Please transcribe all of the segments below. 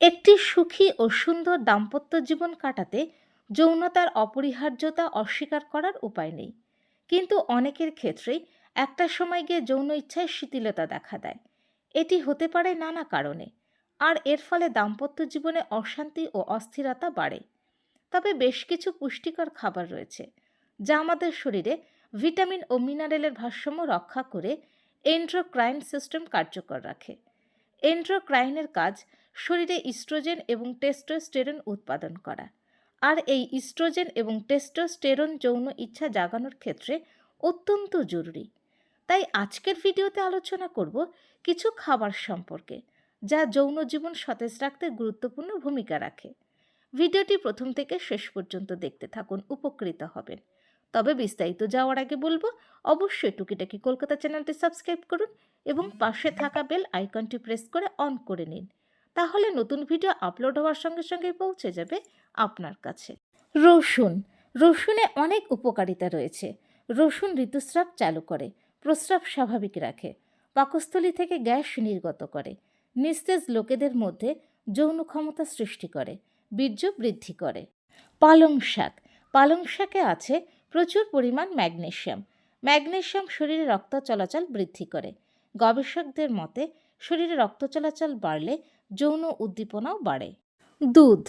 একটি সুখী ও সুন্দর দাম্পত্য জীবন কাটাতে যৌনতার অপরিহার্যতা অস্বীকার করার উপায় নেই। কিন্তু অনেকের ক্ষেত্রেই একটা সময় গিয়ে যৌন ইচ্ছায় শিথিলতা দেখা দেয়। এটি হতে পারে নানা কারণে, আর এর ফলে দাম্পত্য জীবনে অশান্তি ও অস্থিরতা বাড়ে। তবে বেশ কিছু পুষ্টিকর খাবার রয়েছে, যা আমাদের শরীরে ভিটামিন ও মিনারেলের ভারসাম্য রক্ষা করে এন্ড্রোক্রাইন সিস্টেম কার্যকর রাখে। এন্ড্রোক্রাইনের কাজ শরীরে ইস্ট্রোজেন এবং টেস্টোস্টেরন উৎপাদন করা। আর এই ইস্ট্রোজেন এবং টেস্টোস্টেরন যৌন ইচ্ছা জাগানোর ক্ষেত্রে অত্যন্ত জরুরি। তাই আজকের ভিডিওতে আলোচনা করব কিছু খাবার সম্পর্কে, যা যৌন জীবন সতেজ রাখতে গুরুত্বপূর্ণ ভূমিকা রাখে। ভিডিওটি প্রথম থেকে শেষ পর্যন্ত দেখতে থাকুন, উপকৃত হবেন। তবে বিস্তারিত যাওয়ার আগে বলব, অবশ্যই টুকিটাকি কলকাতা চ্যানেলটি সাবস্ক্রাইব করুন এবং পাশে থাকা বেল আইকনটি প্রেস করে অন করে নিন। তাহলে নতুন ভিডিও আপলোড হওয়ার সঙ্গে সঙ্গেই পৌঁছে যাবে আপনার কাছে। রসুন। রসুনে অনেক উপকারিতা রয়েছে। রসুন ঋতুস্রাব চালু করে, প্রস্রাব স্বাভাবিক রাখে, পাকস্থলী থেকে গ্যাস নির্গত করে, নিস্তেজ লোকেদের মধ্যে যৌন ক্ষমতা সৃষ্টি করে, বীর্য বৃদ্ধি করে। পালং শাক। পালং শাকে আছে প্রচুর পরিমাণ ম্যাগনেশিয়াম। ম্যাগনেশিয়াম শরীরে রক্ত চলাচল বৃদ্ধি করে। গবেষকদের মতে, শরীরে রক্ত চলাচল বাড়লে যৌন উদ্দীপনাও বাড়ে। দুধ।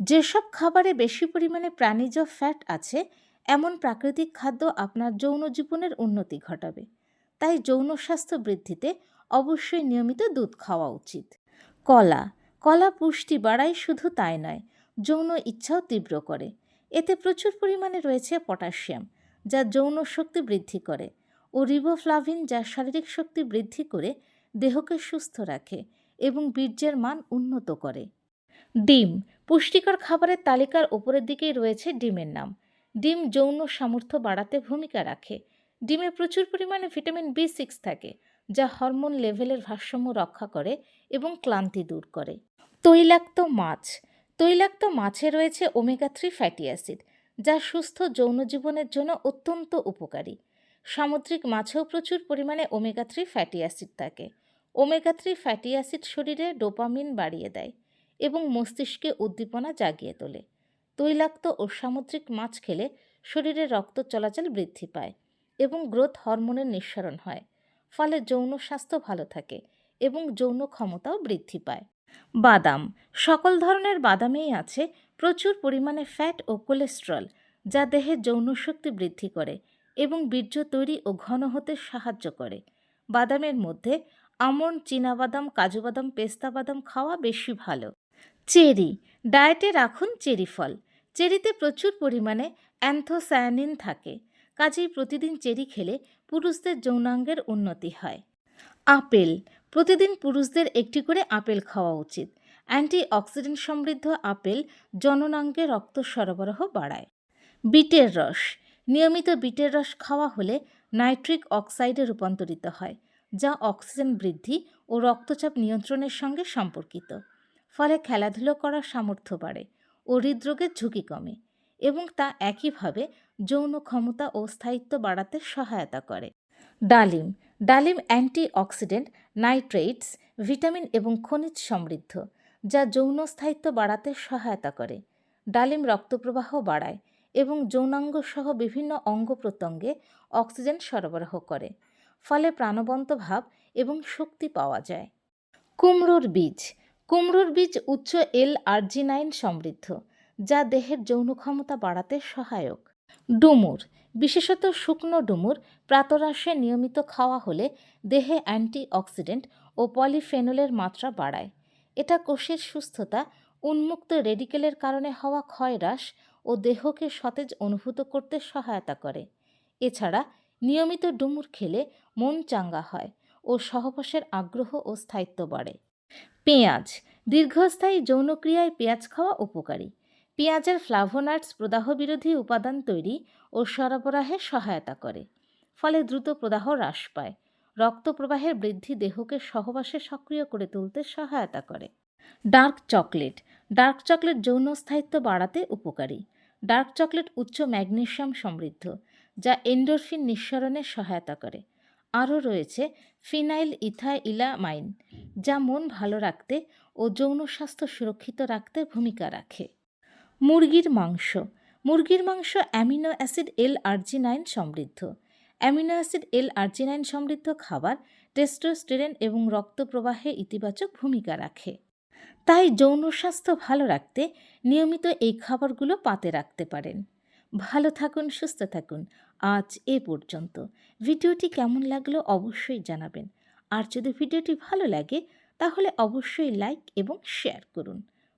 যেসব খাবারে বেশি পরিমাণে প্রাণীজ ফ্যাট আছে, এমন প্রাকৃতিক খাদ্য আপনার যৌন জীবনের উন্নতি ঘটাবে। তাই যৌন স্বাস্থ্য বৃদ্ধিতে অবশ্যই নিয়মিত দুধ খাওয়া উচিত। কলা। কলা পুষ্টি বাড়ায় শুধু তাই নয়, যৌন ইচ্ছাও তীব্র করে। এতে প্রচুর পরিমাণে রয়েছে পটাশিয়াম, যা যৌন শক্তি বৃদ্ধি করে ও রিবোফ্লাভিন যা শারীরিক শক্তি বৃদ্ধি করে দেহকে সুস্থ রাখে এবং বীর্যের মান উন্নত করে। ডিম, পুষ্টিকর খাবারের তালিকার ওপরের দিকেই রয়েছে ডিমের নাম। ডিম যৌন সামর্থ্য বাড়াতে ভূমিকা রাখে। ডিমে প্রচুর পরিমাণে ভিটামিন বি সিক্স থাকে, যা হরমোন লেভেলের ভারসাম্য রক্ষা করে এবং ক্লান্তি দূর করে। তৈলাক্ত মাছ তৈলাক্ত মাছে রয়েছে ওমেগা থ্রি ফ্যাটি অ্যাসিড, যা সুস্থ যৌন জীবনের জন্য অত্যন্ত উপকারী। সামুদ্রিক মাছেও প্রচুর পরিমাণে ওমেগা থ্রি ফ্যাটি অ্যাসিড থাকে। ওমেগা থ্রি ফ্যাটি অ্যাসিড শরীরে ডোপামিন বাড়িয়ে দেয় এবং মস্তিষ্কে উদ্দীপনা জাগিয়ে তোলে। তৈলাক্ত ও সামুদ্রিক মাছ খেলে শরীরে রক্ত চলাচল বৃদ্ধি পায় এবং গ্রোথ হরমোনের নিঃসরণ হয়, ফলে যৌন স্বাস্থ্য ভালো থাকে এবং যৌন ক্ষমতাও বৃদ্ধি পায়। বাদাম। সকল ধরনের বাদামেই আছে প্রচুর পরিমাণে ফ্যাট ও কোলেস্ট্রল যা দেহে যৌন শক্তি বৃদ্ধি করে এবং বীর্য তৈরি ও ঘন হতে সাহায্য করে। বাদামের মধ্যে আমন্ড, চীনাবাদাম কাজু বাদাম পেস্তা বাদাম খাওয়া বেশি ভালো। চেরি। ডায়েটে রাখুন চেরি ফল। চেরিতে প্রচুর পরিমাণে অ্যান্থোসায়ানিন থাকে, কাজেই প্রতিদিন চেরি খেলে পুরুষদের যৌনাঙ্গের উন্নতি হয়। আপেল। প্রতিদিন পুরুষদের একটি করে আপেল খাওয়া উচিত। অ্যান্টি অক্সিডেন্ট সমৃদ্ধ আপেল জননাঙ্গে রক্ত সরবরাহ বাড়ায়। বিটের রস। নিয়মিত বিটের রস খাওয়া হলে নাইট্রিক অক্সাইডে রূপান্তরিত হয়, যা অক্সিজেন বৃদ্ধি ও রক্তচাপ নিয়ন্ত্রণের সঙ্গে সম্পর্কিত। ফলে খেলাধুলো করার সামর্থ্য বাড়ে ও হৃদরোগের ঝুঁকি কমে এবং তা একইভাবে যৌন ক্ষমতা ও স্থায়িত্ব বাড়াতে সহায়তা করে। ডালিম। ডালিম অ্যান্টি অক্সিডেন্ট নাইট্রেটস, ভিটামিন এবং খনিজ সমৃদ্ধ, যা যৌন স্থায়িত্ব বাড়াতে সহায়তা করে। ডালিম রক্তপ্রবাহ বাড়ায় এবং যৌনাঙ্গ সহ বিভিন্ন অঙ্গ প্রত্যঙ্গে অক্সিজেন সরবরাহ করে, ফলে প্রাণবন্ত ভাব এবং শক্তি পাওয়া যায়। কুমড়োর বীজ। কুমড়োর বীজ উচ্চ এল আর্জিনাইন সমৃদ্ধ, যা দেহের যৌন ক্ষমতা বাড়াতে সহায়ক। ডুমুর। বিশেষত শুকনো ডুমুর, প্রাতরাশে নিয়মিত খাওয়া হলে দেহে অ্যান্টি অক্সিডেন্ট ও পলিফেনলের মাত্রা বাড়ায়। এটা কোষের সুস্থতা, উন্মুক্ত রেডিকেলের কারণে হওয়া ক্ষয় হ্রাস ও দেহকে সতেজ অনুভূত করতে সহায়তা করে। এছাড়া নিয়মিত ডুমুর খেলে মন চাঙ্গা হয় ও সহবাসের আগ্রহ ও স্থায়িত্ব বাড়ে। পেঁয়াজ, দীর্ঘস্থায়ী যৌনক্রিয়ায় পেঁয়াজ খাওয়া উপকারী। পেঁয়াজের ফ্লাভোনাটস প্রদাহ বিরোধী উপাদান তৈরি ও সরবরাহে সহায়তা করে, ফলে দ্রুত প্রদাহ হ্রাস পায়। রক্ত প্রবাহের বৃদ্ধি দেহকে সহবাসে সক্রিয় করে তুলতে সহায়তা করে। ডার্ক চকলেট ডার্ক চকলেট যৌন স্থায়িত্ব বাড়াতে উপকারী। ডার্ক চকলেট উচ্চ ম্যাগনেশিয়াম সমৃদ্ধ, যা এন্ডোরফিন নিঃসরণে সহায়তা করে। আরও রয়েছে ফিনাইল ইথাইলামাইন, যা মন ভালো রাখতে ও যৌন স্বাস্থ্য সুরক্ষিত রাখতে ভূমিকা রাখে। মুরগির মাংস। মুরগির মাংস অ্যামিনো অ্যাসিড এল আর্জিনাইন সমৃদ্ধ। অ্যামিনো অ্যাসিড এল আর্জিনাইন সমৃদ্ধ খাবার টেস্টোস্টেরন এবং রক্ত প্রবাহে ইতিবাচক ভূমিকা রাখে। তাই যৌন স্বাস্থ্য ভালো রাখতে নিয়মিত এই খাবারগুলো পাতে রাখতে পারেন। ভালো থাকুন, সুস্থ থাকুন। আজ এ পর্যন্ত। ভিডিওটি কেমন লাগল অবশ্যই জানাবেন। আর যদি ভিডিওটি ভালো লাগে, তাহলে অবশ্যই লাইক এবং শেয়ার করুন।